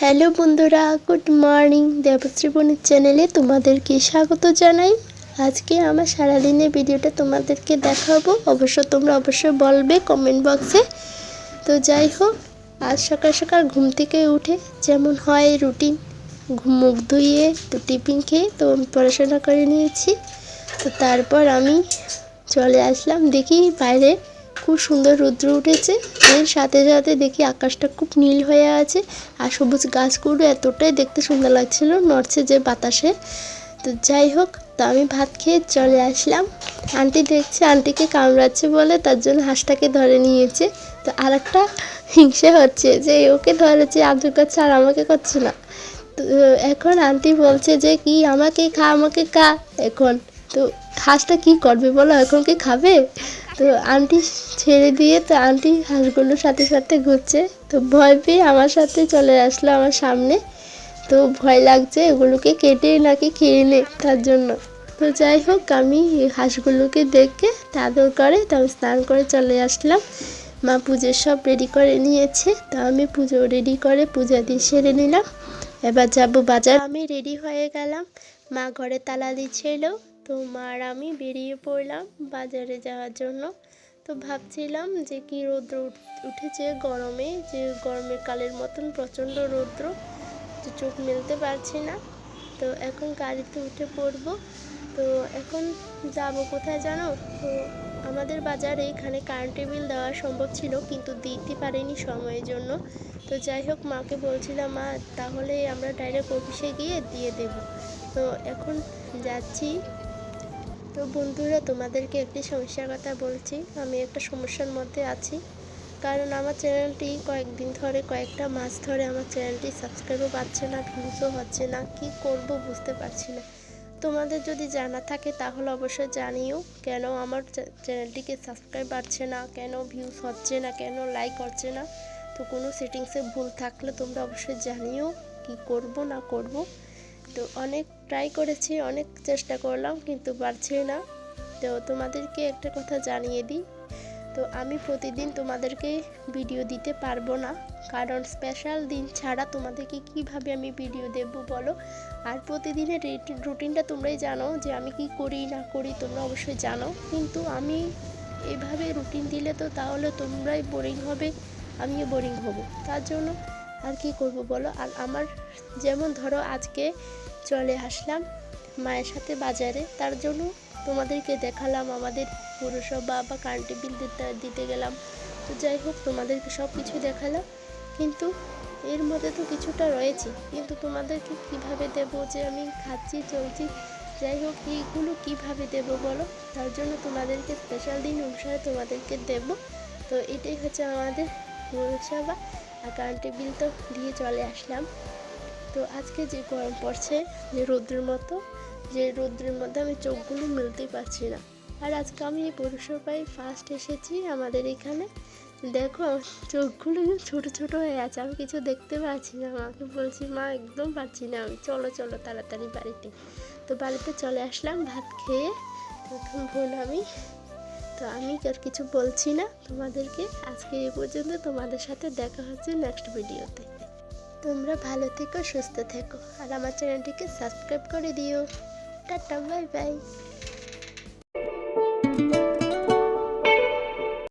Hello বন্ধুরা, good morning. Debashree বণিক চ্যানেলে তোমাদেরকে স্বাগত জানাই। আজকে আমার সারাদিনের ভিডিওটা তোমাদেরকে দেখাবো। অবশ্য তোমরা অবশ্যই বলবে কমেন্ট বক্সে তো যাই হোক, আজ সকাল সকাল ঘুম থেকে উঠে যেমন হয় রুটিন মুখ ধুয়ে তো টিফিন খেয়ে তো আমি পড়াশোনা করে নিয়েছি। তো তারপর আমি চলে আসলাম দেখি বাইরে খুব সুন্দর রৌদ্র উঠেছে। এর সাথে সাথে দেখি আকাশটা খুব নীল হয়ে আছে আর সবুজ গাছগুলো এতটাই দেখতে সুন্দর লাগছিল নড়ছে যে বাতাসে। তো যাই হোক, তো আমি ভাত খেয়ে চলে আসলাম। আন্টি দেখছে, আন্টিকে কামড়াচ্ছে বলে তার জন্য হাঁসটাকে ধরে নিয়েছে। তো আর একটা হিংসে হচ্ছে যে ওকে ধরেছে আদর করছে আর আমাকে করছে না। তো এখন আন্টি বলছে যে, কি আমাকে খা আমাকে খা, এখন। তো হাঁসটা কি করবে বলো? এখন কি খাবে? তো আন্টি ছেড়ে দিয়ে তো আন্টি হাঁসগুলোর সাথে সাথে ঘুরছে। তো ভয় পেয়ে আমার সাথে চলে আসলো আমার সামনে। তো ভয় লাগছে এগুলোকে কেটে নাকি খেয়ে নে তার জন্য। তো যাই হোক, আমি হাঁসগুলোকে দেখে আদর করে তো আমি স্নান করে চলে আসলাম। মা পুজোর সব রেডি করে নিয়েছে। তো আমি পুজো রেডি করে পূজা দিয়ে সেরে নিলাম। এবার যাব বাজার। আমি রেডি হয়ে গেলাম। মা ঘরে তালা দিচ্ছিল। তো মার আমি বেরিয়ে পড়লাম বাজারে যাওয়ার জন্য। তো ভাবছিলাম যে কি রৌদ্র উঠেছে গরমে, যে গরমের কালের মতন প্রচণ্ড রৌদ্র তো চোখ মেলতে পারছি না। তো এখন গাড়িতে উঠে পড়ব। তো এখন যাব কোথায় জানো? তো আমাদের বাজারে এখানে কারেন্ট বিল দেওয়া সম্ভব ছিল, কিন্তু দিতে পারিনি সময়ের জন্য। তো যাই হোক, মাকে বলছিলাম, মা, তাহলে আমরা ডাইরেক্ট অফিসে গিয়ে দিয়ে দেব। তো এখন যাচ্ছি। তো বন্ধুরা, তোমাদেরকে একটি সমস্যার কথা বলছি। আমি একটা সমস্যার মধ্যে আছি। কারণ আমার চ্যানেলটি কয়েকদিন ধরে, কয়েকটা মাস ধরে আমার চ্যানেলটি সাবস্ক্রাইবও পাচ্ছে না, ভিউজও হচ্ছে না। কি করব বুঝতে পারছি না। তোমাদের যদি জানা থাকে, তাহলে অবশ্যই জানিও কেন আমার চ্যানেলটিকে সাবস্ক্রাইব বাড়ছে না, কেন ভিউজ হচ্ছে না, কেন লাইক হচ্ছে না। তো কোনো সেটিংসে ভুল থাকলে তোমরা অবশ্যই জানিও কি করব, না করব। তো অনেক ট্রাই করেছি, অনেক চেষ্টা করলাম, কিন্তু পারছি না। তো তোমাদেরকে একটা কথা জানিয়ে দিই। তো আমি প্রতিদিন তোমাদেরকে ভিডিও দিতে পারব না, কারণ স্পেশাল দিন ছাড়া তোমাদেরকে কীভাবে আমি ভিডিও দেব বলো? আর প্রতিদিনের রুটিনটা তোমরাই জানো যে আমি কি করি, না করি তোমরা অবশ্যই জানো। কিন্তু আমি এভাবে রুটিন দিলে তো তাহলে তোমরাই বোরিং হবে, আমিও বোরিং হব। তার জন্য আর কি করব বলো? আর আমার যেমন ধরো আজকে চলে আসলাম মায়ের সাথে বাজারে, তার জন্য তোমাদেরকে দেখালাম আমাদের পুরসভা বা কারেন্ট বিল দিতে দিতে গেলাম। তো যাই হোক, তোমাদেরকে সব কিছু দেখালাম। কিন্তু এর মধ্যে তো কিছুটা রয়েছে। কিন্তু তোমাদেরকে কীভাবে দেব, যে আমি খাচ্ছি, চলছি, যাই হোক, এইগুলো কীভাবে দেব বলো? তার জন্য তোমাদেরকে স্পেশাল দিন অনুসারে তোমাদেরকে দেব। তো এটাই হচ্ছে আমাদের পৌরসভা। আর কারেন্টের বিল তো দিয়ে চলে আসলাম। তো আজকে যে গরম পড়ছে, যে রৌদ্রের মতো, যে রৌদ্রের মধ্যে আমি চোখগুলো মেলতেই পারছি না। আর আজকে আমি এই পৌরসভায় ফার্স্ট এসেছি আমাদের এখানে। দেখো আমার চোখগুলো ছোটো ছোটো হয়ে আছে, আমি কিছু দেখতে পাচ্ছি না। মাকে বলছি, মা, একদম পাচ্ছি না আমি। চলো চলো তাড়াতাড়ি বাড়িতে। তো বাড়িতে চলে আসলাম, ভাত খেয়ে তখন বোন আমি। তো আমি আর কিছু বলছি না তোমাদেরকে। আজকে এই পর্যন্ত তোমাদের সাথে দেখা হচ্ছে নেক্সট ভিডিওতে তোমরা ভালো থেকো, সুস্থ থেকো। আর আমার চ্যানেলটিকে সাবস্ক্রাইব করে দিও। Tata bye bye